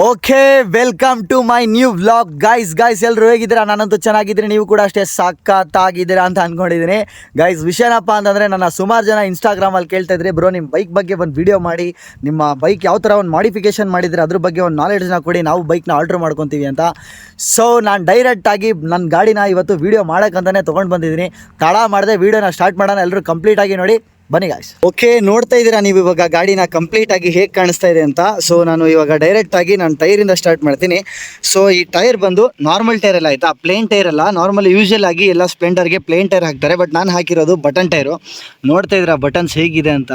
Okay, welcome to my new blog guys guys ಎಲ್ಲರೂ ಹೇಗಿದ್ದೀರಾ? ನಾನಂತೂ ಚೆನ್ನಾಗಿದ್ದೀನಿ. ನೀವು ಕೂಡ ಅಷ್ಟೇ ಸಖತ್ತಾಗಿದ್ದೀರಾ ಅಂತ ಅಂದ್ಕೊಂಡಿದ್ದೀನಿ ಗೈಸ್ ವಿಷಯನಪ್ಪ ಅಂತಂದರೆ, ನನ್ನ ಸುಮಾರು ಜನ ಇನ್ಸ್ಟಾಗ್ರಾಮಲ್ಲಿ ಕೇಳ್ತಾ ಇದ್ರಿ, ಬ್ರೋ ನಿಮ್ಮ ಬೈಕ್ ಬಗ್ಗೆ ಒಂದು ವಿಡಿಯೋ ಮಾಡಿ. ನಿಮ್ಮ ಬೈಕ್ ಯಾವ ಥರ ಒಂದು ಮಾಡಿಫಿಕೇಶನ್ ಮಾಡಿದರೆ, ಅದ್ರ ಬಗ್ಗೆ ಒಂದು ನಾಲೆಡ್ಜ್ನ ಕೊಡಿ. ನಾವು ಬೈಕ್ನ ಆರ್ಡ್ರ್ ಮಾಡ್ಕೊತೀವಿ ಅಂತ. ಸೊ ನಾನು ಡೈರೆಕ್ಟಾಗಿ ನನ್ನ ಗಾಡಿನ ಇವತ್ತು ವಿಡಿಯೋ ಮಾಡೋಕ್ಕಂತಲೇ ತೊಗೊಂಡು ಬಂದಿದ್ದೀನಿ. ತಡ ಮಾಡಿದೆ ವೀಡಿಯೋನ ಸ್ಟಾರ್ಟ್ ಮಾಡೋಣ. ಎಲ್ಲರೂ ಕಂಪ್ಲೀಟಾಗಿ ನೋಡಿ. ಬನ್ನಿ ಗಾಯ್ಸ್ ಓಕೆ ನೋಡ್ತಾ ಇದ್ದೀರಾ ನೀವು ಇವಾಗ ಗಾಡಿನ ಕಂಪ್ಲೀಟ್ ಆಗಿ ಹೇಗೆ ಕಾಣಿಸ್ತಾ ಇದೆ ಅಂತ? ಸೊ ನಾನು ಇವಾಗ ಡೈರೆಕ್ಟ್ ಆಗಿ ನಾನು ಟೈರಿಂದ ಸ್ಟಾರ್ಟ್ ಮಾಡ್ತೀನಿ. ಸೊ ಈ ಟೈರ್ ಬಂದು ನಾರ್ಮಲ್ ಟೈರ್ ಎಲ್ಲ ಆಯ್ತಾ? ಪ್ಲೇನ್ ಟೈರ್ ಅಲ್ಲ. ನಾರ್ಮಲ್ ಯೂಶಲ್ ಆಗಿ ಎಲ್ಲ ಸ್ಪ್ಲೆಂಡರ್ಗೆ ಪ್ಲೇನ್ ಟೈರ್ ಹಾಕ್ತಾರೆ. ಬಟ್ ನಾನು ಹಾಕಿರೋದು ಬಟನ್ ಟೈರು ನೋಡ್ತಾ ಇದ್ದೀರಾ ಬಟನ್ಸ್ ಹೇಗಿದೆ ಅಂತ?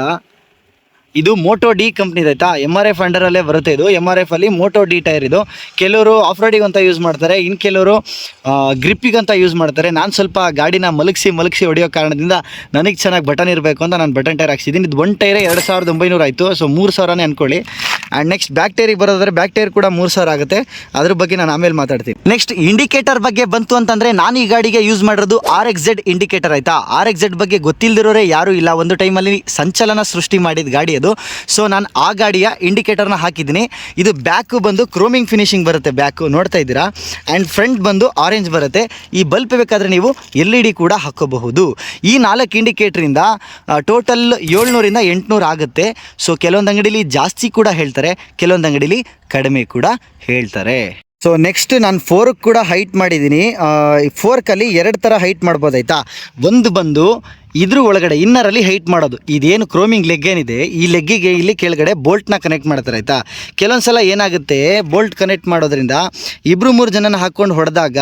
ಇದು ಮೋಟೋ ಡಿ ಕಂಪ್ನಿ ಆಯ್ತಾ? ಎಂ ಆರ್ ಎಫ್ ಅಂಡರಲ್ಲೇ ಬರುತ್ತೆ ಇದು. ಎಂ ಆರ್ ಎಫ್ ಅಲ್ಲಿ ಮೋಟೋ ಡಿ ಟೈರ್ ಇದು. ಕೆಲವರು ಆಫ್ ರೋಡಿಗೆ ಅಂತ ಯೂಸ್ ಮಾಡ್ತಾರೆ ಇನ್ನು ಕೆಲವರು ಗ್ರಿಪ್ಪಿಗಂತ ಯೂಸ್ ಮಾಡ್ತಾರೆ. ನಾನು ಸ್ವಲ್ಪ ಗಾಡಿನ ಮಲಗಿಸಿ ಮಲಗಿಸಿ ಹೊಡೆಯೋ ಕಾರಣದಿಂದ ನನಗೆ ಚೆನ್ನಾಗಿ ಬಟನ್ ಇರಬೇಕು ಅಂತ ನಾನು ಬಟನ್ ಟೈರ್ ಹಾಕ್ಸಿದ್ದೀನಿ. ಇದು ಒನ್ ಟೈರೇ ಎರಡು ಸಾವಿರದ ಒಂಬೈನೂರು ಆಯಿತು ಸೊ ಮೂರು ಸಾವಿರನೇ ಅಂದ್ಕೊಳ್ಳಿ ಆ್ಯಂಡ್ ನೆಕ್ಸ್ಟ್ ಬ್ಯಾಕ್ ಟೈರಿಗೆ ಬರೋದಾದ್ರೆ ಬ್ಯಾಕ್ ಕೂಡ ಮೂರು ಸಾವಿರ ಆಗುತ್ತೆ. ಅದ್ರ ಬಗ್ಗೆ ನಾನು ಆಮೇಲೆ ಮಾತಾಡ್ತೀನಿ. ನೆಕ್ಸ್ಟ್ ಇಂಡಿಕೇಟರ್ ಬಗ್ಗೆ ಬಂತು ಅಂತಂದರೆ ನಾನು ಈ ಗಾಡಿಗೆ ಯೂಸ್ ಮಾಡಿರೋದು ಆರ್ ಎಕ್ಸ್ ಜೆಡ್ ಇಂಡಿಕೇಟರ್ ಆಯಿತಾ? ಆರ್ ಎಕ್ಸ್ ಜೆಡ್ ಬಗ್ಗೆ ಗೊತ್ತಿಲ್ಲದಿರೋರೇ ಯಾರೂ ಇಲ್ಲ. ಒಂದು ಟೈಮಲ್ಲಿ ಸಂಚಲನ ಸೃಷ್ಟಿ ಮಾಡಿದ ಗಾಡಿ ಅದು. ಸೊ ನಾನು ಆ ಗಾಡಿಯ ಇಂಡಿಕೇಟರ್ನ ಹಾಕಿದ್ದೀನಿ. ಇದು ಬ್ಯಾಕು ಬಂದು ಕ್ರೋಮಿಂಗ್ ಫಿನಿಶಿಂಗ್ ಬರುತ್ತೆ ಬ್ಯಾಕು. ನೋಡ್ತಾ ಇದ್ದೀರಾ? ಆ್ಯಂಡ್ ಫ್ರಂಟ್ ಬಂದು ಆರೆಂಜ್ ಬರುತ್ತೆ. ಈ ಬಲ್ಪ್ ಬೇಕಾದರೆ ನೀವು ಎಲ್ ಇ ಡಿ ಕೂಡ ಹಾಕೋಬಹುದು. ಈ ನಾಲ್ಕು ಇಂಡಿಕೇಟ್ರಿಂದ ಟೋಟಲ್ ಏಳ್ನೂರಿಂದ ಎಂಟುನೂರು ಆಗುತ್ತೆ. ಸೊ ಕೆಲವೊಂದು ಅಂಗಡಿಲಿ ಜಾಸ್ತಿ ಕೂಡ ಹೇಳ್ತಾರೆ. ಕೆಲವೊಂದು ಅಂಗಡಿಲಿ ಕಡಿಮೆ ಕೂಡ ಹೇಳ್ತಾರೆ. ಸೊ ನೆಕ್ಸ್ಟ್ ನಾನು ಫೋರ್ಕ್ ಕೂಡ ಹೈಟ್ ಮಾಡಿದ್ದೀನಿ. ಫೋರ್ಕಲ್ಲಿ ಎರಡು ಥರ ಹೈಟ್ ಮಾಡ್ಬೋದಾಯ್ತಾ ಒಂದು ಬಂದು ಇದ್ರ ಒಳಗಡೆ ಇನ್ನರಲ್ಲಿ ಹೈಟ್ ಮಾಡೋದು. ಇದೇನು ಕ್ರೋಮಿಂಗ್ ಲೆಗ್ ಏನಿದೆ, ಈ ಲೆಗ್ಗಿಗೆ ಇಲ್ಲಿ ಕೆಳಗಡೆ ಬೋಲ್ಟ್ನ ಕನೆಕ್ಟ್ ಮಾಡ್ತಾರೆ, ಆಯಿತಾ? ಕೆಲವೊಂದು ಸಲ ಏನಾಗುತ್ತೆ ಬೋಲ್ಟ್ ಕನೆಕ್ಟ್ ಮಾಡೋದ್ರಿಂದ ಇಬ್ಬರು ಮೂರು ಜನನ ಹಾಕ್ಕೊಂಡು ಹೊಡೆದಾಗ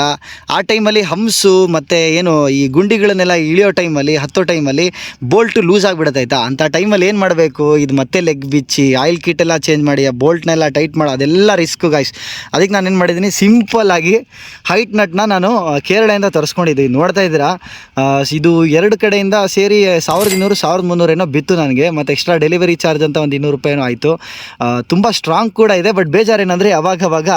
ಆ ಟೈಮಲ್ಲಿ ಹಂಸು ಮತ್ತು ಏನು ಈ ಗುಂಡಿಗಳನ್ನೆಲ್ಲ ಇಳಿಯೋ ಟೈಮಲ್ಲಿ ಹತ್ತೋ ಟೈಮಲ್ಲಿ ಬೋಲ್ಟ್ ಲೂಸ್ ಆಗಿಬಿಡುತ್ತೆ, ಆಯಿತಾ? ಅಂಥ ಟೈಮಲ್ಲಿ ಏನು ಮಾಡಬೇಕು? ಇದು ಮತ್ತೆ ಲೆಗ್ ಬಿಚ್ಚಿ ಆಯಿಲ್ ಕಿಟ್ ಎಲ್ಲ ಚೇಂಜ್ ಮಾಡಿ, ಆ ಬೋಲ್ಟ್ನೆಲ್ಲ ಟೈಟ್ ಮಾಡೋ, ಅದೆಲ್ಲ ರಿಸ್ಕ್ ಗಾಯ್ಸ್ ಅದಕ್ಕೆ ನಾನು ಏನು ಮಾಡಿದ್ದೀನಿ ಸಿಂಪಲ್ ಆಗಿ ಹೈಟ್ ನಟ್ನ ನಾನು ಕೇರಳೆಯಿಂದ ತರಿಸ್ಕೊಂಡಿದ್ದೀನಿ. ನೋಡ್ತಾ ಇದ್ದೀರಾ? ಇದು ಎರಡು ಕಡೆಯಿಂದ ಸೇರಿ ಸಾವಿರದ ಇನ್ನೂರು, ಸಾವಿರದ ಮುನ್ನೂರು ಏನೋ ಬಿತ್ತು ನನಗೆ. ಮತ್ತು ಎಕ್ಸ್ಟ್ರಾ ಡೆಲಿವರಿ ಚಾರ್ಜ್ ಅಂತ ಒಂದು ಇನ್ನೂರು ರೂಪಾಯಿನೋ ಆಯಿತು. ತುಂಬ ಸ್ಟ್ರಾಂಗ್ ಕೂಡ ಇದೆ ಬಟ್ ಬೇಜಾರೇನಂದರೆ ಅವಾಗ ಅವಾಗ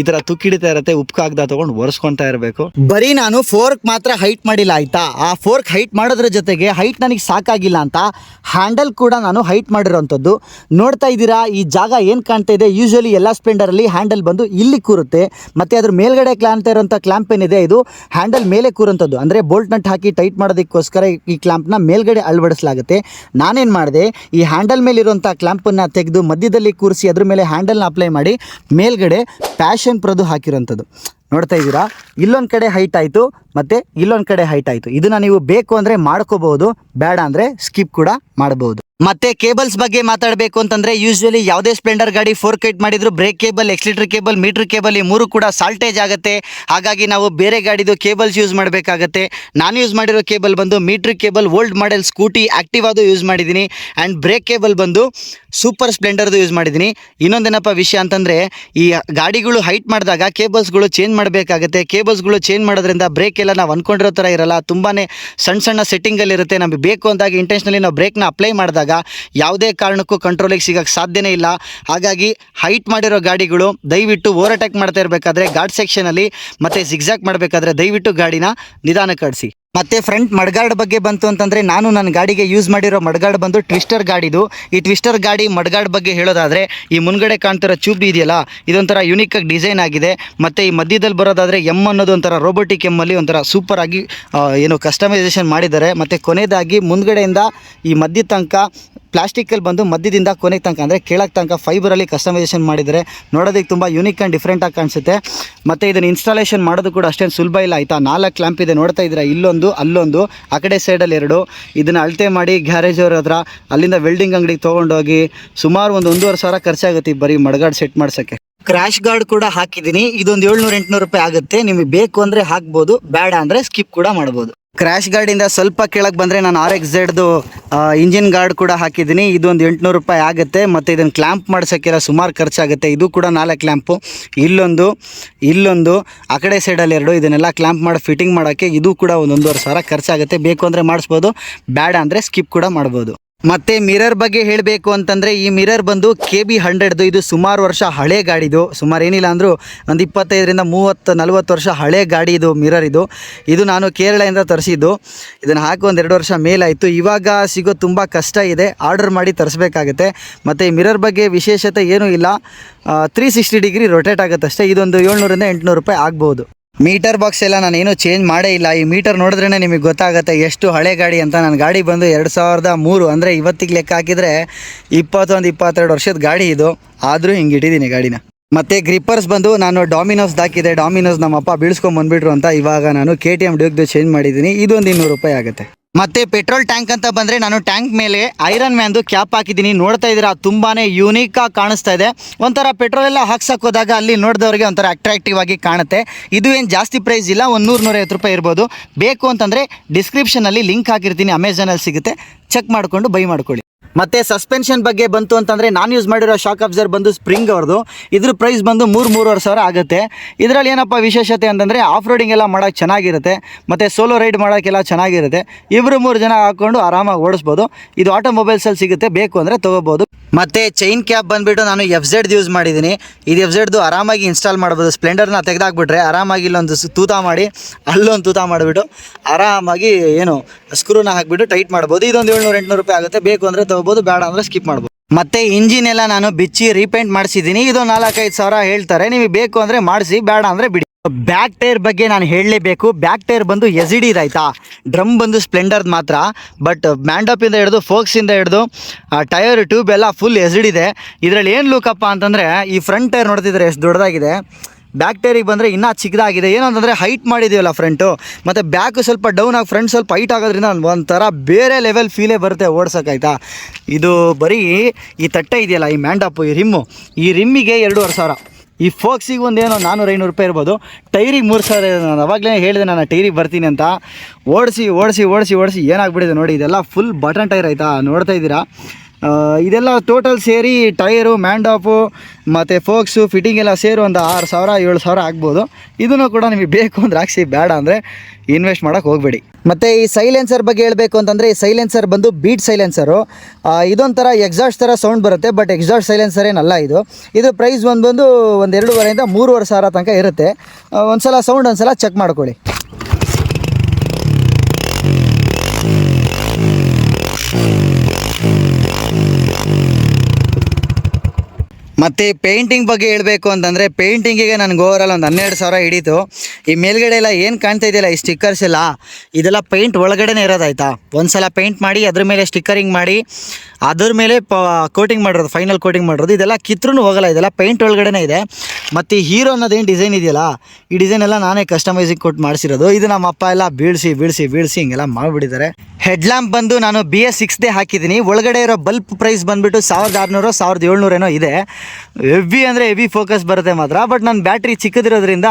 ಈ ಥರ ತುಕ್ಕಿಡಿತಾ ಇರುತ್ತೆ ಉಪ್ಪು ಕಾಗ್ದ ತೊಗೊಂಡು ಒರೆಸ್ಕೊತಾ ಇರಬೇಕು. ಬರೀ ನಾನು ಫೋರ್ಕ್ ಮಾತ್ರ ಹೈಟ್ ಮಾಡಿಲ್ಲ ಆಯಿತಾ? ಆ ಫೋರ್ಕ್ ಹೈಟ್ ಮಾಡೋದ್ರ ಜೊತೆಗೆ ಹೈಟ್ ನನಗೆ ಸಾಕಾಗಿಲ್ಲ ಅಂತ ಹ್ಯಾಂಡಲ್ ಕೂಡ ನಾನು ಹೈಟ್ ಮಾಡಿರೋವಂಥದ್ದು ನೋಡ್ತಾ ಇದ್ದೀರಾ, ಈ ಜಾಗ ಏನು ಕಾಣ್ತಾ ಇದೆ? ಯೂಶಲಿ ಎಲ್ಲ ಸ್ಪ್ಲೆಂಡರಲ್ಲಿ ಹ್ಯಾಂಡಲ್ ಬಂದು ಇಲ್ಲಿ ಕೂರುತ್ತೆ. ಮತ್ತು ಅದ್ರ ಮೇಲ್ಗಡೆ ಕ್ಲಾಂತ ಇರೋಂಥ ಕ್ಲಾಂಪ್ ಏನಿದೆ, ಇದು ಹ್ಯಾಂಡಲ್ ಮೇಲೆ ಕೂರೋಂಥದ್ದು. ಅಂದರೆ ಬೋಲ್ಟ್ ನಟ್ ಹಾಕಿ ಟೈಟ್ ಮಾಡೋದಕ್ಕೋಸ್ಕರ ಈ ಕ್ಲಾಂಪ್ನ ಮೇಲ್ಗಡೆ ಅಳವಡಿಸಲಾಗುತ್ತೆ. ನಾನೇನು ಮಾಡಿದೆ, ಈ ಹ್ಯಾಂಡಲ್ ಮೇಲಿರುವಂಥ ಕ್ಲಾಂಪನ್ನು ತೆಗೆದು ಮಧ್ಯದಲ್ಲಿ ಕೂರಿಸಿ ಅದ್ರ ಮೇಲೆ ಹ್ಯಾಂಡಲ್ನ ಅಪ್ಲೈ ಮಾಡಿ ಮೇಲ್ಗಡೆ ಪ್ಯಾಷನ್ ಪ್ರದು ಹಾಕಿರೋಂಥದ್ದು ನೋಡ್ತಾ ಇದ್ದೀರಾ? ಇಲ್ಲೊಂದು ಕಡೆ ಹೈಟ್ ಆಯಿತು, ಮತ್ತು ಇಲ್ಲೊಂದು ಕಡೆ ಹೈಟ್ ಆಯಿತು. ಇದನ್ನು ನೀವು ಬೇಕು ಅಂದರೆ ಮಾಡ್ಕೋಬಹುದು, ಬೇಡ ಅಂದರೆ ಸ್ಕಿಪ್ ಕೂಡ ಮಾಡಬಹುದು. ಮತ್ತೆ ಕೇಬಲ್ಸ್ ಬಗ್ಗೆ ಮಾತಾಡಬೇಕು ಅಂತಂದ್ರೆ ಯೂಶುವಲಿ ಯಾವುದೇ ಸ್ಪ್ಲೆಂಡರ್ ಗಾಡಿ ಫೋರ್ ಕೈಟ್ ಮಾಡಿದ್ರು brake cable accelerator cable meter cable ಈ ಮೂರು ಕೂಡ ಸಾಲ್ಟೇಜ್ ಆಗುತ್ತೆ. ಹಾಗಾಗಿ ನಾವು ಬೇರೆ ಗಾಡಿದು ಕೇಬಲ್ಸ್ ಯೂಸ್ ಮಾಡಬೇಕಾಗತ್ತೆ. ನಾನು ಯೂಸ್ ಮಾಡಿರೋ ಕೇಬಲ್ ಬಂದು meter cable old model Scooty active ಆದ ಯೂಸ್ ಮಾಡಿದ್ದೀನಿ. ಆ್ಯಂಡ್ ಬ್ರೇಕ್ ಕೇಬಲ್ ಬಂದು ಸೂಪರ್ ಸ್ಪ್ಲೆಂಡರ್ದು ಯೂಸ್ ಮಾಡಿದ್ದೀನಿ. ಇನ್ನೊಂದೇನಪ್ಪ ವಿಷಯ ಅಂತಂದರೆ ಈ ಗಾಡಿಗಳು ಹೈಟ್ ಮಾಡಿದಾಗ ಕೇಬಲ್ಸ್ಗಳು ಚೇಂಜ್ ಮಾಡಬೇಕಾಗತ್ತೆ. ಕೇಬಲ್ಸ್ಗಳು ಚೇಂಜ್ ಮಾಡೋದ್ರಿಂದ ಬ್ರೇಕ್ ಎಲ್ಲ ನಾವು ಅಂದ್ಕೊಂಡಿರೋ ಥರ ಇರಲ್ಲ. ತುಂಬಾ ಸಣ್ಣ ಸಣ್ಣ ಸೆಟ್ಟಿಂಗಲ್ಲಿರುತ್ತೆ ನಮಗೆ ಬೇಕು ಅಂದಾಗ ಇಂಟೆನ್ಷನಲಿ ನಾವು ಬ್ರೇಕ್ನ ಅಪ್ಲೈ ಮಾಡಿದಾಗ ಯಾವುದೇ ಕಾರಣಕ್ಕೂ ಕಂಟ್ರೋಲಿಗೆ ಸಿಗೋಕ್ಕೆ ಸಾಧ್ಯನೇ ಇಲ್ಲ. ಹಾಗಾಗಿ ಹೈಟ್ ಮಾಡಿರೋ ಗಾಡಿಗಳು ದಯವಿಟ್ಟು ಓವರ್ಟೇಕ್ ಮಾಡ್ತಾ ಇರಬೇಕಾದ್ರೆ ಘಾಟ್ ಸೆಕ್ಷನಲ್ಲಿ ಮತ್ತು ಜಿಗ್ಜಾಕ್ ಮಾಡಬೇಕಾದ್ರೆ ದಯವಿಟ್ಟು ಗಾಡಿನ ನಿಧಾನಕ್ಕೆ ಆಡಿಸಿ ಮತ್ತೆ ಫ್ರಂಟ್ ಮಡ್ಗಾರ್ಡ್ ಬಗ್ಗೆ ಬಂತು ಅಂತಂದರೆ ನಾನು ನನ್ನ ಗಾಡಿಗೆ ಯೂಸ್ ಮಾಡಿರೋ ಮಡ್ಗಾರ್ಡ್ ಬಂದು ಟ್ವಿಸ್ಟರ್ ಗಾಡಿದು. ಈ ಟ್ವಿಸ್ಟರ್ ಗಾಡಿ ಮಡ್ಗಾರ್ಡ್ ಬಗ್ಗೆ ಹೇಳೋದಾದರೆ ಈ ಮುನ್ಗಡೆ ಕಾಣ್ತಿರೋ ಚೂಬ್ ಇದೆಯಲ್ಲ, ಇದೊಂಥರ ಆಗಿ ಡಿಸೈನ್ ಆಗಿದೆ. ಮತ್ತು ಈ ಮಧ್ಯದಲ್ಲಿ ಬರೋದಾದರೆ ಎಂ ಅನ್ನೋದು ಒಂಥರ ರೋಬೋಟಿಕ್ ಎಮ್ಮಲ್ಲಿ ಒಂಥರ ಸೂಪರ್ ಆಗಿ ಏನು ಕಸ್ಟಮೈಸೇಷನ್ ಮಾಡಿದ್ದಾರೆ. ಮತ್ತು ಕೊನೆಯದಾಗಿ ಮುಂದ್ಗಡೆಯಿಂದ ಈ ಮಧ್ಯ ತನಕ ಪ್ಲಾಸ್ಟಿಕಲ್ಲಿ ಬಂದು ಮಧ್ಯದಿಂದ ಕೊನೆಗೆ ತನಕ, ಅಂದರೆ ಕೆಳಗೆ ತನಕ ಫೈಬರಲ್ಲಿ ಕಸ್ಟಮೈಸೇಷನ್ ಮಾಡಿದರೆ ನೋಡೋದಕ್ಕೆ ತುಂಬ ಯೂನಿಕ್ ಆ್ಯಂಡ್ ಡಿಫ್ರೆಂಟಾಗಿ ಕಾಣಿಸುತ್ತೆ. ಮತ್ತು ಇದನ್ನು ಇನ್ಸ್ಟಾಲೇಷನ್ ಮಾಡೋದು ಕೂಡ ಅಷ್ಟೇನು ಸುಲಭ ಇಲ್ಲ, ಆಯಿತಾ? ನಾಲ್ಕು ಲ್ಯಾಂಪ್ ಇದೆ, ನೋಡ್ತಾ ಇದ್ದೀರಾ? ಇಲ್ಲೊಂದು, ಅಲ್ಲೊಂದು, ಆ ಕಡೆ ಸೈಡಲ್ಲಿ ಎರಡು. ಇದನ್ನು ಅಳತೆ ಮಾಡಿ ಗ್ಯಾರೇಜ್ ಅವ್ರ ಹತ್ರ, ಅಲ್ಲಿಂದ ವೆಲ್ಡಿಂಗ್ ಅಂಗಡಿಗೆ ತೊಗೊಂಡೋಗಿ ಸುಮಾರು ಒಂದು ಒಂದೂವರೆ ಸಾವಿರ ಖರ್ಚಾಗುತ್ತೆ ಬರೀ ಮಡಗಾಡ್ ಸೆಟ್ ಮಾಡ್ಸೋಕ್ಕೆ. ಕ್ರ್ಯಾಶ್ ಗಾರ್ಡ್ ಕೂಡ ಹಾಕಿದ್ದೀನಿ. ಇದೊಂದು ಏಳ್ನೂರು, ಎಂಟುನೂರು ರೂಪಾಯಿ ಆಗುತ್ತೆ. ನಿಮಗೆ ಬೇಕು ಅಂದರೆ ಹಾಕ್ಬೋದು. ಬೇಡ ಅಂದರೆ ಸ್ಕಿಪ್ ಕೂಡ ಮಾಡ್ಬೋದು. ಕ್ರ್ಯಾಶ್ ಗಾರ್ಡಿಂದ ಸ್ವಲ್ಪ ಕೆಳಗೆ ಬಂದರೆ ನಾನು ಆರ್ ಎಕ್ಸ್ ಝೆಡ್ದು ಇಂಜಿನ್ ಗಾರ್ಡ್ ಕೂಡ ಹಾಕಿದ್ದೀನಿ. ಇದೊಂದು ಎಂಟುನೂರು ರೂಪಾಯಿ ಆಗುತ್ತೆ. ಮತ್ತು ಇದನ್ನು ಕ್ಲ್ಯಾಂಪ್ ಮಾಡ್ಸೋಕ್ಕೆಲ್ಲ ಸುಮಾರು ಖರ್ಚಾಗುತ್ತೆ. ಇದು ಕೂಡ ನಾಲ್ಕು ಕ್ಲ್ಯಾಂಪು ಇಲ್ಲೊಂದು ಇಲ್ಲೊಂದು, ಆ ಕಡೆ ಸೈಡಲ್ಲಿ ಎರಡು. ಇದನ್ನೆಲ್ಲ ಕ್ಲ್ಯಾಂಪ್ ಮಾಡಿ ಫಿಟ್ಟಿಂಗ್ ಮಾಡೋಕ್ಕೆ ಇದು ಕೂಡ ಒಂದೊಂದುವರೆ ಸಾವಿರ ಖರ್ಚಾಗುತ್ತೆ. ಬೇಕು ಅಂದರೆ ಮಾಡಿಸ್ಬೋದು. ಬೇಡ ಅಂದರೆ ಸ್ಕಿಪ್ ಕೂಡ ಮಾಡ್ಬೋದು. ಮತ್ತೆ ಮಿರರ್ ಬಗ್ಗೆ ಹೇಳಬೇಕು ಅಂತಂದರೆ ಈ ಮಿರರ್ ಬಂದು ಕೆ ಬಿ ಹಂಡ್ರೆಡ್ದು, ಇದು ಸುಮಾರು ವರ್ಷ ಹಳೆ ಗಾಡಿದು. ಸುಮಾರು ಏನಿಲ್ಲ ಅಂದರೂ ಒಂದು ಇಪ್ಪತ್ತೈದರಿಂದ ಮೂವತ್ತು, ನಲ್ವತ್ತು ವರ್ಷ ಹಳೆ ಗಾಡಿ ಇದು, ಮಿರರ್ ಇದು. ಇದು ನಾನು ಕೇರಳದಿಂದ ತರಿಸಿದ್ದು. ಇದನ್ನು ಹಾಕಿ ಒಂದು ಎರಡು ವರ್ಷ ಮೇಲಾಯಿತು. ಇವಾಗ ಸಿಗೋ ತುಂಬ ಕಷ್ಟ ಇದೆ. ಆರ್ಡರ್ ಮಾಡಿ ತರಿಸ್ಬೇಕಾಗತ್ತೆ. ಮತ್ತು ಈ ಮಿರರ್ ಬಗ್ಗೆ ವಿಶೇಷತೆ ಏನೂ ಇಲ್ಲ. ತ್ರೀ ಸಿಕ್ಸ್ಟಿ ಡಿಗ್ರಿ ರೊಟೇಟ್ ಆಗುತ್ತಷ್ಟೇ. ಇದೊಂದು ಏಳ್ನೂರಿಂದ ಎಂಟುನೂರು ರೂಪಾಯಿ ಆಗ್ಬೋದು. ಮೀಟರ್ ಬಾಕ್ಸ್ ಎಲ್ಲ ನಾನು ಏನು ಚೇಂಜ್ ಮಾಡೇ ಇಲ್ಲ. ಈ ಮೀಟರ್ ನೋಡಿದ್ರೇ ನಿಮಗೆ ಗೊತ್ತಾಗುತ್ತೆ ಎಷ್ಟು ಹಳೆ ಗಾಡಿ ಅಂತ. ನನ್ನ ಗಾಡಿ ಬಂದು ಎರಡು ಸಾವಿರದ ಮೂರು ಅಂದರೆ ಇವತ್ತಿಗೆ ಲೆಕ್ಕ ಹಾಕಿದರೆ ಇಪ್ಪತ್ತೊಂದು, ಇಪ್ಪತ್ತೆರಡು ವರ್ಷದ ಗಾಡಿ ಇದು. ಆದರೂ ಹಿಂಗೆ ಇಟ್ಟಿದ್ದೀನಿ ಗಾಡಿನ. ಮತ್ತು ಗ್ರಿಪ್ಪರ್ಸ್ ಬಂದು ನಾನು ಡಾಮಿನೋಸ್ ಹಾಕಿದೆ ಡಾಮಿನೋಸ್ ನಮ್ಮಪ್ಪ ಬೀಳ್ಸ್ಕೊಂಡು ಬಂದುಬಿಟ್ರು ಅಂತ ಇವಾಗ ನಾನು ಕೆ ಟಿ ಎಂ ಡ್ಯೂಕ್ದು ಚೇಂಜ್ ಮಾಡಿದ್ದೀನಿ. ಇದೊಂದು ಇನ್ನೂರು ರೂಪಾಯಿ ಆಗುತ್ತೆ. ಮತ್ತೆ ಪೆಟ್ರೋಲ್ ಟ್ಯಾಂಕ್ ಅಂತ ಬಂದರೆ ನಾನು ಟ್ಯಾಂಕ್ ಮೇಲೆ ಐರನ್ ಮ್ಯಾನ್ದು ಕ್ಯಾಪ್ ಹಾಕಿದ್ದೀನಿ. ನೋಡ್ತಾ ಇದ್ದೀರಾ ತುಂಬಾ ಯೂನಿಕ್ ಆಗಿ ಕಾಣಿಸ್ತಾ ಇದೆ. ಒಂಥರ ಪೆಟ್ರೋಲ್ ಎಲ್ಲ ಹೋದಾಗ ಅಲ್ಲಿ ನೋಡಿದವ್ರಿಗೆ ಒಂಥರ ಅಟ್ರಾಕ್ಟಿವ್ ಆಗಿ ಕಾಣುತ್ತೆ. ಇದು ಏನು ಜಾಸ್ತಿ ಪ್ರೈಸ್ ಇಲ್ಲ, ಒಂದು ನೂರು ನೂರೈವತ್ತು ರೂಪಾಯಿ ಇರ್ಬೋದು. ಬೇಕು ಅಂತಂದರೆ ಡಿಸ್ಕ್ರಿಪ್ಷನಲ್ಲಿ ಲಿಂಕ್ ಹಾಕಿರ್ತೀನಿ ಅಮೆಝಾನಲ್ಲಿ ಸಿಗುತ್ತೆ. ಚೆಕ್ ಮಾಡಿಕೊಂಡು ಬೈ ಮಾಡ್ಕೊಳ್ಳಿ. ಮತ್ತೆ ಸಸ್ಪೆನ್ಷನ್ ಬಗ್ಗೆ ಬಂತು ಅಂತಂದರೆ ನಾನು ಯೂಸ್ ಮಾಡಿರೋ ಶಾಕ್ ಅಬ್ಸರ್ ಬಂದು ಸ್ಪ್ರಿಂಗ್ ಅವ್ರದ್ದು ಇದ್ರ ಪ್ರೈಸ್ ಬಂದು ಮೂರು, ಮೂರುವರೆ ಸಾವಿರ ಆಗುತ್ತೆ. ಇದರಲ್ಲಿ ಏನಪ್ಪ ವಿಶೇಷತೆ ಅಂತಂದರೆ ಆಫ್ ರೋಡಿಂಗ್ ಎಲ್ಲ ಮಾಡೋಕ್ಕೆ ಚೆನ್ನಾಗಿರುತ್ತೆ. ಮತ್ತು ಸೋಲೋ ರೈಡ್ ಮಾಡೋಕ್ಕೆಲ್ಲ ಚೆನ್ನಾಗಿರುತ್ತೆ. ಇಬ್ರು ಮೂರು ಜನ ಹಾಕ್ಕೊಂಡು ಆರಾಮಾಗಿ ಓಡಿಸ್ಬೋದು. ಇದು ಆಟೋಮೊಬೈಲ್ಸಲ್ಲಿ ಸಿಗುತ್ತೆ. ಬೇಕು ಅಂದರೆ ತಗೋಬಹುದು ಮತ್ತು ಚೈನ್ ಕ್ಯಾಪ್ ಬಂದ್ಬಿಟ್ಟು ನಾನು ಎಫ್ ಝೆಡ್ ಯೂಸ್ ಮಾಡಿದ್ದೀನಿ. ಇದು ಎಫ್ ಝೆಡ್ದು ಆರಾಮಾಗಿ ಇನ್ಸ್ಟಾಲ್ ಮಾಡ್ಬೋದು. ಸ್ಪ್ಲೆಂಡರ್ನ ತೆಗೆದಾಕ್ಬಿಟ್ರೆ ಆರಾಮಾಗಿ ಇಲ್ಲೊಂದು ತೂತ ಮಾಡಿ, ಅಲ್ಲೊಂದು ತೂತ ಮಾಡಿಬಿಟ್ಟು ಆರಾಮಾಗಿ ಏನು ಸ್ಕ್ರೂನ ಹಾಕ್ಬಿಟ್ಟು ಟೈಟ್ ಮಾಡ್ಬೋದು. ಇದೊಂದು ಏಳ್ನೂರು, ಎಂಟುನೂರು ರೂಪಾಯಿ ಆಗುತ್ತೆ. ಬೇಕು ಅಂದರೆ ತೊಗೋಬೋದು ಬೇಡ ಅಂದ್ರೆ ಸ್ಕಿಪ್ ಮಾಡ್ಬೋದು. ಮತ್ತೆ ಇಂಜಿನ್ ಎಲ್ಲ ನಾನು ಬಿಚ್ಚಿ ರೀಪೇಂಟ್ ಮಾಡಿಸಿದ್ದೀನಿ. ಇದು ನಾಲ್ಕೈದು ಸಾವಿರ ಹೇಳ್ತಾರೆ. ನಿಮಗೆ ಬೇಕು ಅಂದ್ರೆ ಮಾಡಿಸಿ, ಬೇಡ ಅಂದ್ರೆ ಬಿಡಿ. ಬ್ಯಾಕ್ ಟೈರ್ ಬಗ್ಗೆ ನಾನು ಹೇಳಲೇಬೇಕು. ಬ್ಯಾಕ್ ಟೈರ್ ಬಂದು ಎಸ್ ಇ ಆಯ್ತಾ ಡ್ರಮ್ ಬಂದು ಸ್ಪ್ಲೆಂಡರ್ದು ಮಾತ್ರ. ಬಟ್ ಮ್ಯಾಂಡಪಿಂದ ಹಿಡಿದು ಫೋಕ್ಸಿಂದ ಹಿಡಿದು ಟೈರ್ ಟ್ಯೂಬ್ ಎಲ್ಲ ಫುಲ್ ಎಸ್ ಇದೆ. ಇದರಲ್ಲಿ ಏನು ಲುಕಪ್ಪ ಅಂತಂದರೆ, ಈ ಫ್ರಂಟ್ ಟೈರ್ ನೋಡ್ತಿದ್ರೆ ಎಷ್ಟು ದೊಡ್ಡದಾಗಿದೆ. ಬ್ಯಾಕ್ ಟೈರಿಗೆ ಬಂದರೆ ಇನ್ನೂ ಚಿಕ್ಕದಾಗಿದೆ. ಏನಂತಂದರೆ ಹೈಟ್ ಮಾಡಿದೀವಲ್ಲ ಫ್ರಂಟು ಮತ್ತು ಬ್ಯಾಕು ಸ್ವಲ್ಪ ಡೌನ್ ಆಗಿ ಫ್ರಂಟ್ ಸ್ವಲ್ಪ ಹೈಟ್ ಆಗೋದ್ರಿಂದ ಒಂಥರ ಬೇರೆ ಲೆವೆಲ್ ಫೀಲೇ ಬರುತ್ತೆ ಓಡ್ಸೋಕ್ಕಾಯ್ತಾ ಇದು ಬರೀ ಈ ತಟ್ಟೆ ಇದೆಯಲ್ಲ, ಈ ಮ್ಯಾಂಡಪ್ಪು ಈ ರಿಮ್ಮು. ಈ ರಿಮ್ಮಿಗೆ ಎರಡೂವರೆ ಸಾವಿರ. ಈ ಫೋಕ್ಸಿಗೆ ಒಂದೇನೋ ನಾನ್ನೂರು ಐನೂರು ರೂಪಾಯಿ ಇರ್ಬೋದು. ಟೈರಿಗೆ ಮೂರು ಸಾವಿರ ನಾನು ಅವಾಗಲೇ ಹೇಳಿದೆ, ನಾನು ಟೈರಿಗೆ ಬರ್ತೀನಿ ಅಂತ. ಓಡಿಸಿ ಓಡಿಸಿ ಓಡಿಸಿ ಓಡಿಸಿ ಏನಾಗ್ಬಿಟ್ಟಿದೆ ನೋಡಿ, ಇದೆಲ್ಲ ಫುಲ್ ಬಟನ್ ಟೈರ್ ಆಯಿತಾ? ನೋಡ್ತಾ ಇದ್ದೀರಾ? ಇದೆಲ್ಲ ಟೋಟಲ್ ಸೇರಿ ಟೈರು, ಮ್ಯಾಂಡಾಪು, ಮತ್ತು ಫೋಕ್ಸು ಫಿಟ್ಟಿಂಗ್ ಎಲ್ಲ ಸೇರಿ ಒಂದು ಆರು ಸಾವಿರ, ಏಳು ಸಾವಿರ ಆಗ್ಬೋದು. ಇದನ್ನು ಕೂಡ ನಿಮಗೆ ಬೇಕು ಅಂದರೆ ಹಾಕ್ಸಿ, ಬೇಡ ಅಂದರೆ ಇನ್ವೆಸ್ಟ್ ಮಾಡೋಕ್ಕೆ ಹೋಗಬೇಡಿ. ಮತ್ತು ಈ ಸೈಲೆನ್ಸರ್ ಬಗ್ಗೆ ಹೇಳಬೇಕು ಅಂತಂದರೆ, ಈ ಸೈಲೆನ್ಸರ್ ಬಂದು ಬೀಟ್ ಸೈಲೆನ್ಸರು ಇದೊಂಥರ ಎಕ್ಸಾಸ್ಟ್ ಥರ ಸೌಂಡ್ ಬರುತ್ತೆ ಬಟ್ ಎಕ್ಸಾಸ್ಟ್ ಸೈಲೆನ್ಸರ್ ಏನಲ್ಲ ಇದು. ಇದು ಪ್ರೈಸ್ ಒಂದು ಬಂದು ಒಂದು ಎರಡೂವರೆಯಿಂದ ಮೂರುವರೆ ಸಾವಿರ ತನಕ ಇರುತ್ತೆ. ಒಂದು ಸಲ ಸೌಂಡ್ ಒಂದು ಸಲ ಚೆಕ್ ಮಾಡ್ಕೊಳ್ಳಿ. ಮತ್ತು ಪೇಂಟಿಂಗ್ ಬಗ್ಗೆ ಹೇಳಬೇಕು ಅಂತಂದರೆ ಪೇಂಟಿಂಗಿಗೆ ನನಗೆ ಓವರಾಲ್ ಒಂದು ಹನ್ನೆರಡು ಸಾವಿರ ಹಿಡೀತು. ಈ ಮೇಲ್ಗಡೆ ಎಲ್ಲ ಏನು ಕಾಣ್ತಾ ಇದೆಯಲ್ಲ, ಈ ಸ್ಟಿಕ್ಕರ್ಸ್ ಎಲ್ಲ? ಇದೆಲ್ಲ ಪೇಂಟ್ ಒಳಗಡೆನೇ ಇರೋದಾಯ್ತಾ ಒಂದು ಸಲ ಪೇಂಟ್ ಮಾಡಿ, ಅದ್ರ ಮೇಲೆ ಸ್ಟಿಕ್ಕರಿಂಗ್ ಮಾಡಿ, ಅದ್ರ ಮೇಲೆ ಕೋಟಿಂಗ್ ಮಾಡಿರೋದು ಫೈನಲ್ ಕೋಟಿಂಗ್ ಮಾಡಿರೋದು, ಇದೆಲ್ಲ ಕಿತ್ರೂ ಹೋಗಲ್ಲ, ಇದೆಲ್ಲ ಪೇಂಟ್ ಒಳಗಡೆನೇ ಇದೆ. ಮತ್ತು ಹೀರೋ ಅನ್ನೋದೇನು ಡಿಸೈನ್ ಇದೆಯಲ್ಲ, ಈ ಡಿಸೈನ್ ಎಲ್ಲ ನಾನೇ ಕಸ್ಟಮೈಸಿಂಗ್ ಕೊಟ್ಟು ಮಾಡಿಸಿರೋದು. ಇದು ನಮ್ಮ ಅಪ್ಪ ಎಲ್ಲ ಬೀಳಿಸಿ ಬೀಳಿಸಿ ಬೀಳಿಸಿ ಹಿಂಗೆಲ್ಲ ಮಾಡಿಬಿಟ್ಟಿದ್ದಾರೆ. ಹೆಡ್ ಲ್ಯಾಂಪ್ ಬಂದು ನಾನು ಬಿ ಎಸ್ ಸಿಕ್ಸ್ದೇ ಹಾಕಿದ್ದೀನಿ. ಒಳಗಡೆ ಇರೋ ಬಲ್ಪ್ ಪ್ರೈಸ್ ಬಂದುಬಿಟ್ಟು ಸಾವಿರದ ಆರುನೂರು, ಸಾವಿರದ ಏಳ್ನೂರೇನೋ ಇದೆ. ಹೆವಿ ಅಂದರೆ ಹೆವಿ ಫೋಕಸ್ ಬರುತ್ತೆ ಮಾತ್ರ. ಬಟ್ ನನ್ನ ಬ್ಯಾಟ್ರಿ ಚಿಕ್ಕದಿರೋದ್ರಿಂದ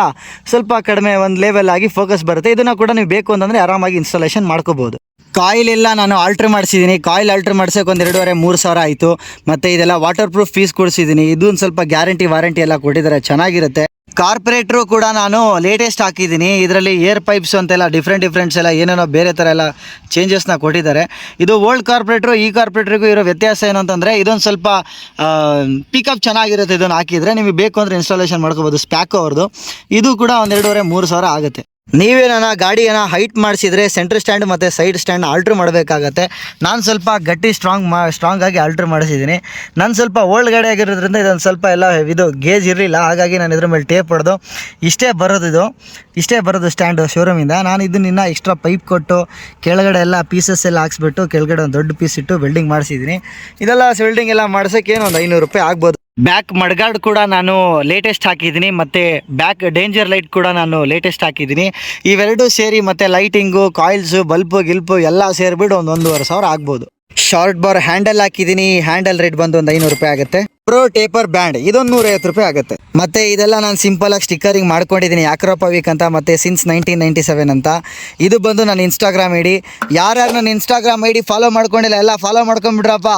ಸ್ವಲ್ಪ ಕಡಿಮೆ ಒಂದು ಲೆವೆಲ್ ಆಗಿ ಫೋಕಸ್ ಬರುತ್ತೆ. ಇದನ್ನು ಕೂಡ ನೀವು ಬೇಕು ಅಂತಂದರೆ ಆರಾಮಾಗಿ ಇನ್ಸ್ಟಾಲೇಷನ್ ಮಾಡ್ಕೋಬೋದು. ಕಾಯಿಲ್ ಎಲ್ಲ ನಾನು ಆಲ್ಟ್ರ್ ಮಾಡಿಸಿದ್ದೀನಿ. ಕಾಯಿಲ್ ಆಲ್ಟ್ರ್ ಮಾಡ್ಸೋಕೆ ಒಂದು ಎರಡೂವರೆ, ಮೂರು ಸಾವಿರ ಆಯಿತು. ಮತ್ತು ಇದೆಲ್ಲ ವಾಟರ್ ಪ್ರೂಫ್ ಫೀಸ್ ಕೊಡಿಸಿದ್ದೀನಿ. ಇದೊಂದು ಸ್ವಲ್ಪ ಗ್ಯಾರಂಟಿ ವಾರಂಟಿ ಎಲ್ಲ ಕೊಟ್ಟಿದ್ದಾರೆ. ಚೆನ್ನಾಗಿರುತ್ತೆ. ಕಾರ್ಪೊರೇಟ್ರು ಕೂಡ ನಾನು ಲೇಟೆಸ್ಟ್ ಹಾಕಿದ್ದೀನಿ. ಇದರಲ್ಲಿ ಏರ್ ಪೈಪ್ಸ್ ಅಂತೆಲ್ಲ ಡಿಫ್ರೆಂಟ್ ಡಿಫ್ರೆಂಟ್ಸ್ ಎಲ್ಲ ಏನೇನೋ ಬೇರೆ ಥರ ಎಲ್ಲ ಚೇಂಜಸ್ನ ಕೊಟ್ಟಿದ್ದಾರೆ. ಇದು ಓಲ್ಡ್ ಕಾರ್ಪೊರೇಟ್ರು ಈ ಕಾರ್ಪೊರೇಟ್ರಿಗೂ ಇರೋ ವ್ಯತ್ಯಾಸ ಏನು ಅಂತಂದರೆ, ಇದೊಂದು ಸ್ವಲ್ಪ ಪಿಕಪ್ ಚೆನ್ನಾಗಿರುತ್ತೆ ಇದನ್ನು ಹಾಕಿದರೆ ನಿಮಗೆ ಬೇಕು ಅಂದರೆ ಇನ್ಸ್ಟಾಲೇಷನ್ ಮಾಡ್ಕೋಬೋದು ಸ್ಪ್ಯಾಕೋ ಅವ್ರದ್ದು ಇದು ಕೂಡ ಒಂದು ಎರಡೂವರೆ, ಮೂರು ಸಾವಿರ ಆಗುತ್ತೆ. ನೀವೇನ ಗಾಡಿಯನ್ನು ಹೈಟ್ ಮಾಡಿಸಿದರೆ ಸೆಂಟ್ರ್ ಸ್ಟ್ಯಾಂಡ್ ಮತ್ತು ಸೈಡ್ ಸ್ಟ್ಯಾಂಡ್ ಆಲ್ಟ್ರ್ ಮಾಡಬೇಕಾಗತ್ತೆ. ನಾನು ಸ್ವಲ್ಪ ಗಟ್ಟಿ ಸ್ಟ್ರಾಂಗ್ ಮಾ ಸ್ಟ್ರಾಂಗ್ ಆಗಿ ಆಲ್ಟ್ರ್ ಮಾಡಿಸಿದ್ದೀನಿ ನಾನು ಸ್ವಲ್ಪ ಓಲ್ಡ್ ಗಾಡಿ ಆಗಿರೋದ್ರಿಂದ ಇದೊಂದು ಸ್ವಲ್ಪ ಎಲ್ಲ ಇದು ಗೇಜ್ ಇರಲಿಲ್ಲ. ಹಾಗಾಗಿ ನಾನು ಇದ್ರ ಮೇಲೆ ಟೇಪ್ ಹೊಡೆದು ಇಷ್ಟೇ ಬರೋದು ಇದು. ಇಷ್ಟೇ ಬರೋದು ಸ್ಟ್ಯಾಂಡು ಶೋರೂಮಿಂದ ನಾನು ಇದನ್ನ ಎಕ್ಸ್ಟ್ರಾ ಪೈಪ್ ಕೊಟ್ಟು ಕೆಳಗಡೆ ಎಲ್ಲ ಪೀಸಸ್ ಎಲ್ಲ ಹಾಕ್ಸ್ಬಿಟ್ಟು ಕೆಳಗಡೆ ಒಂದು ದೊಡ್ಡ ಪೀಸ್ ಇಟ್ಟು ವೆಲ್ಡಿಂಗ್ ಮಾಡಿಸಿದ್ದೀನಿ ಇದೆಲ್ಲ ವೆಲ್ಡಿಂಗ್ ಎಲ್ಲ ಮಾಡ್ಸೋಕ್ಕೆ ಏನು ಒಂದು ಐನೂರು ರೂಪಾಯಿ ಆಗ್ಬೋದು. ಬ್ಯಾಕ್ ಮಡ್ಗಾರ್ಡ್ ಕೂಡ ನಾನು ಲೇಟೆಸ್ಟ್ ಹಾಕಿದ್ದೀನಿ, ಮತ್ತು ಬ್ಯಾಕ್ ಡೇಂಜರ್ ಲೈಟ್ ಕೂಡ ನಾನು ಲೇಟೆಸ್ಟ್ ಹಾಕಿದ್ದೀನಿ. ಇವೆರಡೂ ಸೇರಿ ಮತ್ತು ಲೈಟಿಂಗು ಕಾಯಿಲ್ಸು ಬಲ್ಪು ಗಿಲ್ಪು ಎಲ್ಲ ಸೇರಿಬಿಟ್ಟು ಒಂದು ಒಂದೂವರೆ ಸಾವಿರ ಆಗ್ಬೋದು. ಶಾರ್ಟ್ ಬಾರ್ ಹ್ಯಾಂಡಲ್ ಹಾಕಿದ್ದೀನಿ ಹ್ಯಾಂಡಲ್ ರೇಟ್ ಬಂದು ಒಂದು ಐನೂರು ರೂಪಾಯಿ ಆಗುತ್ತೆ. ಪ್ರೋ ಟೇಪರ್ ಬ್ಯಾಂಡ್ ಇದೊಂದು ನೂರೈವತ್ತು ರೂಪಾಯಿ ಆಗುತ್ತೆ. ಮತ್ತೆ ಇದೆಲ್ಲ ನಾನು ಸಿಂಪಲ್ ಆಗಿ ಸ್ಟಿಕ್ಕರಿಂಗ್ ಮಾಡ್ಕೊಂಡಿದ್ದೀನಿ ಯಾಕ್ರೋಪ ವೀಕ್ ಅಂತ, ಮತ್ತೆ ಸಿನ್ಸ್ ನೈನ್ಟೀನ್ ನೈಂಟಿ ಸೆವೆನ್ ಅಂತ. ಇದು ಬಂದು ನನ್ನ ಇನ್ಸ್ಟಾಗ್ರಾಮ್ ಐಡಿ. ಯಾರ್ಯಾರು ನನ್ನ ಇನ್ಸ್ಟಾಗ್ರಾಮ್ ಐಡಿ ಫಾಲೋ ಮಾಡ್ಕೊಂಡಿಲ್ಲ, ಎಲ್ಲ ಫಾಲೋ ಮಾಡ್ಕೊಂಡ್ಬಿಡ್ರಪ್ಪ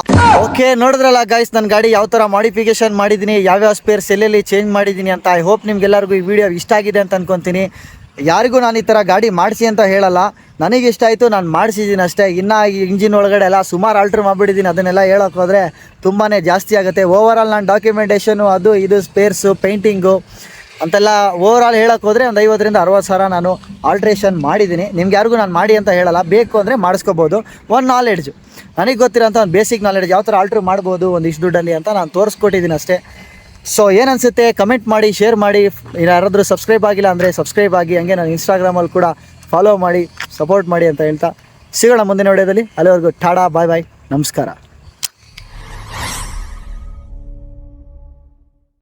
ಓಕೆ ನೋಡಿದ್ರಲ್ಲ ಗಾಯ್ಸ್ ನನ್ನ ಗಾಡಿ ಯಾವ ಥರ ಮಾಡಿಫಿಕೇಶನ್ ಮಾಡಿದ್ದೀನಿ ಯಾವ್ಯಾವ ಸ್ಪೇರ್ಸ್ ಎಲ್ಲೆಲ್ಲಿ ಚೇಂಜ್ ಮಾಡಿದ್ದೀನಿ ಅಂತ. ಐ ಹೋಪ್ ನಿಮ್ಗೆಲ್ಲರಿಗೂ ಈ ವಿಡಿಯೋ ಇಷ್ಟ ಆಗಿದೆ ಅಂತ ಅನ್ಕೊಂತೀನಿ. ಯಾರಿಗೂ ನಾನು ಈ ಥರ ಗಾಡಿ ಮಾಡಿಸಿ ಅಂತ ಹೇಳಲ್ಲ. ನನಗೆ ಇಷ್ಟ ಆಯಿತು, ನಾನು ಮಾಡಿಸಿದ್ದೀನಿ ಅಷ್ಟೇ. ಇನ್ನು ಇಂಜಿನ್ ಒಳಗಡೆ ಎಲ್ಲ ಸುಮಾರು ಆಲ್ಟ್ರ್ ಮಾಡಿಬಿಟ್ಟಿದ್ದೀನಿ ಅದನ್ನೆಲ್ಲ ಹೇಳೋಕೆ ಹೋದರೆ ತುಂಬಾ ಜಾಸ್ತಿ ಆಗುತ್ತೆ. ಓವರಾಲ್ ನಾನು ಡಾಕ್ಯುಮೆಂಟೇಷನು ಅದು, ಇದು ಸ್ಪೇರ್ಸು ಪೇಂಟಿಂಗು ಅಂತೆಲ್ಲ ಓವರಾಲ್ ಹೇಳೋಕೆ ಹೋದರೆ ಒಂದು ಐವತ್ತರಿಂದ ಅರವತ್ತು ಸಾವಿರ ನಾನು ಆಲ್ಟ್ರೇಷನ್ ಮಾಡಿದ್ದೀನಿ ನಿಮ್ಗೆ ಯಾರಿಗೂ ನಾನು ಮಾಡಿ ಅಂತ ಹೇಳಲ್ಲ. ಬೇಕು ಅಂದರೆ ಮಾಡಿಸ್ಕೋಬೋದು. ಒಂದು ನಾಲೆಡ್ಜು ನನಗೆ ಗೊತ್ತಿರೋಂಥ ಒಂದು ಬೇಸಿಕ್ ನಾಲೆಡ್ಜ್ ಯಾವ ಥರ ಆಲ್ಟ್ರ್ ಮಾಡ್ಬೋದು ಒಂದು ಇಷ್ಟು ದುಡ್ಡಲ್ಲಿ ಅಂತ ನಾನು ತೋರಿಸ್ಕೊಟ್ಟಿದ್ದೀನಿ ಅಷ್ಟೇ. ಸೊ ಏನನ್ಸುತ್ತೆ ಕಮೆಂಟ್ ಮಾಡಿ ಶೇರ್ ಮಾಡಿ. ಯಾರಾದರೂ ಸಬ್ಸ್ಕ್ರೈಬ್ ಆಗಿಲ್ಲ ಅಂದರೆ ಸಬ್ಸ್ಕ್ರೈಬ್ ಆಗಿ, ಹಂಗೆ ನಾನು ಇನ್ಸ್ಟಾಗ್ರಾಮಲ್ಲಿ ಕೂಡ ಫಾಲೋ ಮಾಡಿ ಸಪೋರ್ಟ್ ಮಾಡಿ ಅಂತ ಹೇಳ್ತಾ ಸಿಗೋಣ ಮುಂದಿನ ವಿಡಿಯೋದಲ್ಲಿ. ಅಲ್ಲಿವರೆಗೂ ಟಾಡಾ ಬಾಯ್ ಬಾಯ್ ನಮಸ್ಕಾರ.